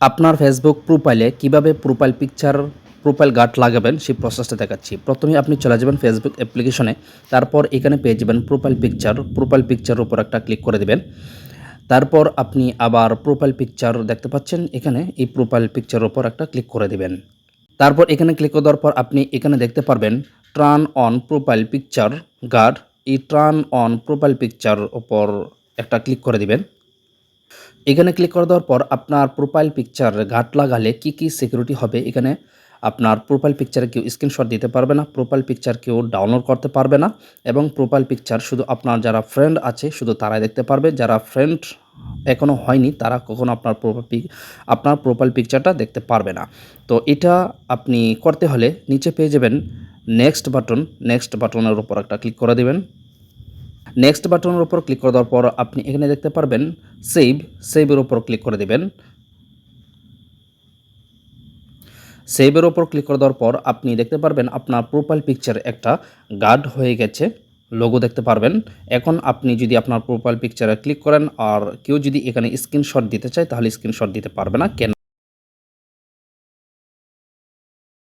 আপনার ফেসবুক প্রোফাইলে কীভাবে প্রোফাইল পিকচার প্রোফাইল গার্ড লাগাবেন, সেই প্রসেসটা দেখাচ্ছি। প্রথমে আপনি চলে যাবেন ফেসবুক অ্যাপ্লিকেশনে তারপর এখানে পেয়ে যাবেন প্রোফাইল পিকচার প্রোফাইল পিকচারের উপর একটা ক্লিক করে দেবেন। তারপর আপনি আবার প্রোফাইল পিকচার দেখতে পাচ্ছেন, এখানে এই প্রোফাইল পিকচারের উপর একটা ক্লিক করে দেবেন। তারপর এখানে ক্লিক করে দেওয়ার পর আপনি এখানে দেখতে পারবেন turn on profile picture guard এই ট্রান অন প্রোফাইল পিকচার উপর একটা ক্লিক করে দিবেন। এখানে ক্লিক করে দেওয়ার পর আপনার প্রোফাইল পিকচার ঘাট লাগালে কি কি সিকিউরিটি হবে এখানে আপনার প্রোফাইল পিকচারে কেউ স্ক্রিনশট দিতে পারবে না প্রোফাইল পিকচার কেউ ডাউনলোড করতে পারবে না এবং প্রোফাইল পিকচার শুধু আপনার যারা ফ্রেন্ড আছে শুধু তারাই দেখতে পারবে, যারা ফ্রেন্ড এখনও হয়নি তারা কখনো আপনার প্রোফাইল পিক আপনার প্রোফাইল পিকচারটা দেখতে পারবে না। তো এটা আপনি করতে হলে নিচে পেয়ে যাবেন নেক্সট বাটন নেক্সট বাটনের উপর একটা ক্লিক করে দেবেন। নেক্সট বাটনের উপর ক্লিক করে দেওয়ার পর আপনি এখানে দেখতে পারবেন সেভ সেভের উপর ক্লিক করে দেবেন। সেভের উপর ক্লিক করে দেওয়ার পর আপনি দেখতে পারবেন আপনার প্রোফাইল পিকচার একটা গার্ড হয়ে গেছে লোগো দেখতে পারবেন। এখন আপনি যদি আপনার প্রোফাইল পিকচারে ক্লিক করেন আর কেউ যদি এখানে স্ক্রিনশট দিতে চায়, তাহলে স্ক্রিনশট দিতে পারবে না। কেন